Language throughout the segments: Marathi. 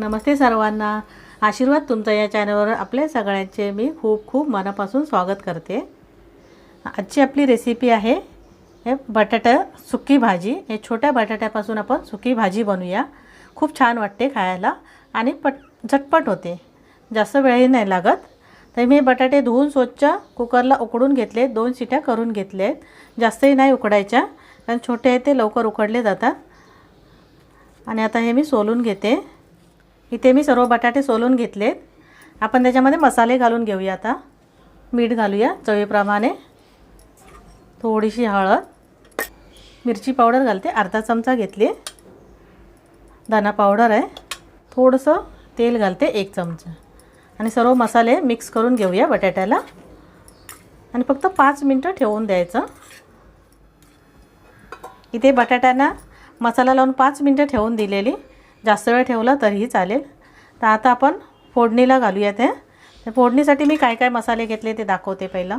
नमस्ते सर्वांना. आशीर्वाद तुमचा या चॅनलवर आपल्या सगळ्यांचे. मी खूप खूप मनापासून स्वागत करते. आजची आपली रेसिपी आहे हे बटाटा सुकी भाजी. हे छोट्या बटाट्यापासून आपण सुकी भाजी बनवूया. खूप छान वाटते खायला आणि पट झटपट होते. जास्त वेळही नाही लागत. तर मी बटाटे धुवून स्वच्छ कुकरला उकडून घेतले. दोन शिट्या करून घेतले आहेत जास्तही नाही उकडायच्या. कारण छोटे आहेत ते लवकर उकडले जातात. आणि आता हे मी सोलून घेते. इथे मी सर्व बटाटे सोलून घेतलेत. आपण त्याच्यामध्ये मसाले घालून घेऊया आता. मीठ घालूया चवीप्रमाणे. थोडीशी हळद. मिरची पावडर घालते. अर्धा चमचा घेतली. धना पावडर आहे. थोडंसं तेल घालते एक चमचा. आणि सर्व मसाले मिक्स करून घेऊया बटाट्याला. आणि फक्त पाच मिनटं ठेवून द्यायचं. इथे बटाट्यांना मसाला लावून पाच मिनटं ठेवून दिलेली. जास्त वेळ ठेवला तरीही चालेल. तर आता आपण फोडणीला घालूया ते तर फोडणीसाठी मी काय काय मसाले घेतले ते दाखवते पहिलं.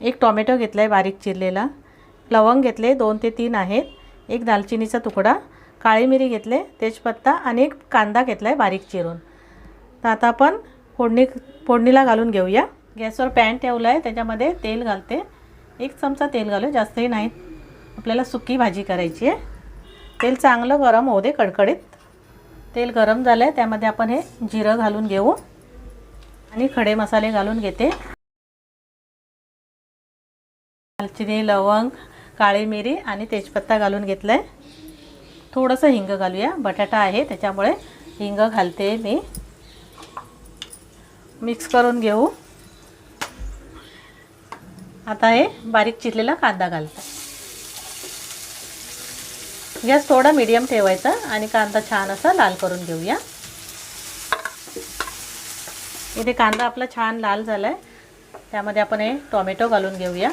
एक टॉमॅटो घेतला आहे बारीक चिरलेला. लवंग घेतले दोन ते तीन आहेत. एक दालचिनीचा तुकडा. काळी मिरी घेतले तेजपत्ता आणि एक कांदा घेतला आहे बारीक चिरून. तर आता आपण फोडणी फोडणीला घालून घेऊया. गॅसवर पॅन ठेवलं आहे त्याच्यामध्ये तेल घालते. एक चमचा तेल घालू जास्तही नाही. आपल्याला सुकी भाजी करायची आहे. तेल चांगलं गरम होऊ दे कडकडीत. तेल गरम झालं आहे त्यामध्ये आपण हे जिरं घालून घेऊ. आणि खडे मसाले घालून घेते. दालचिनी लवंग काळी मिरी आणि तेजपत्ता घालून घेतलं आहे थोडंसं हिंग घालूया. बटाटा आहे त्याच्यामुळे हिंग घालते मी. मिक्स करून घेऊ. आता हे बारीक चिरलेला कांदा घालतो. गॅस थोडा मीडियम ठेवायचा आणि कांदा छान असा लाल करून घेऊया. इथे कांदा आपला छान लाल झाला आहे त्यामध्ये आपण हे टॉमॅटो घालून घेऊया.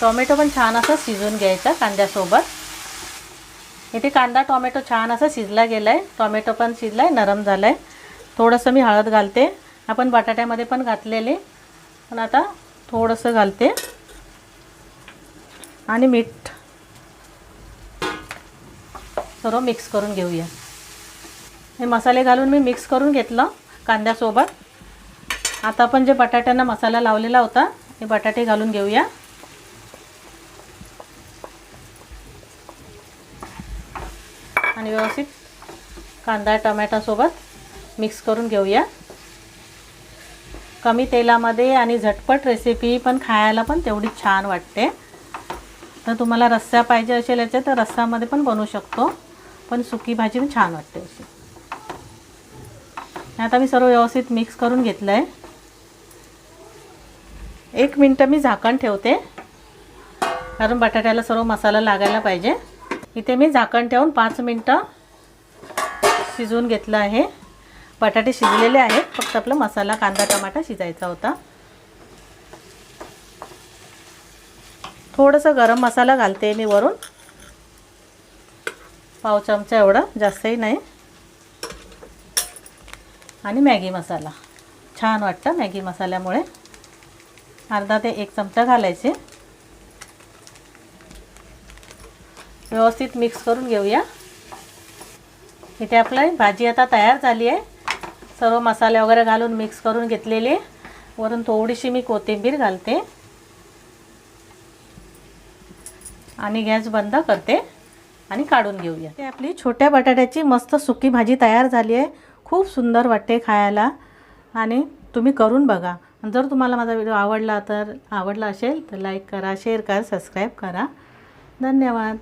टॉमॅटो पण छान असा शिजून घ्यायचा कांद्यासोबत. इथे कांदा टॉमॅटो छान असा शिजला गेला आहे टॉमॅटो पण शिजला आहे नरम झाला आहे थोडंसं मी हळद घालते. आपण बटाट्यामध्ये पण घातलेले. पण आता थोडंसं घालते. आणि मीठ सर्व मिक्स करून घेऊया. हे मसाले घालून मी मिक्स करून घेतलं कांद्यासोबत. आता आपण जे बटाट्यांना मसाला लावलेला होता हे बटाटे घालून घेऊया. आणि व्यवस्थित कांदा टमॅटोसोबत मिक्स करून घेऊया. कमी तेलामध्ये आणि झटपट रेसिपी पण खायला पण तेवढी छान वाटते. तर तुम्हाला रस्सा पाहिजे असेल याचे तर रस्सामध्ये पण बनवू शकतो. पण सुकी भाजी पण छान वाटते अशी. आता मी सर्व व्यवस्थित मिक्स करून घेतलं आहे एक मिनटं मी झाकण ठेवते. कारण बटाट्याला सर्व मसाला लागायला पाहिजे. इथे मी झाकण ठेवून पाच मिनटं शिजवून घेतलं आहे. बटाटे शिजलेले आहेत. फक्त आपला मसाला कांदा टमाटा शिजायचा होता. थोडंसं गरम मसाला घालते मी वरून. पाव चमचा एवढा जास्तही नाही. आणि मॅगी मसाला. छान वाटतं मॅगी मसाल्यामुळे. अर्धा ते एक चमचा घालायचे. व्यवस्थित मिक्स करून घेऊया. इथे आपली भाजी आता तयार झाली आहे. सर्व मसाले वगैरे घालून मिक्स करून घेतलेले. वरून थोडीशी मी कोथिंबीर घालते. आणि गॅस बंद करते. आणि काढून घेऊया. ते आपली छोट्या बटाट्याची मस्त सुकी भाजी तयार झाली आहे. खूप सुंदर वाटते खायला. आणि तुम्ही करून बघा. जर तुम्हाला माझा व्हिडिओ आवडला तर आवडला असेल तर लाईक करा शेअर करा सबस्क्राईब करा. धन्यवाद.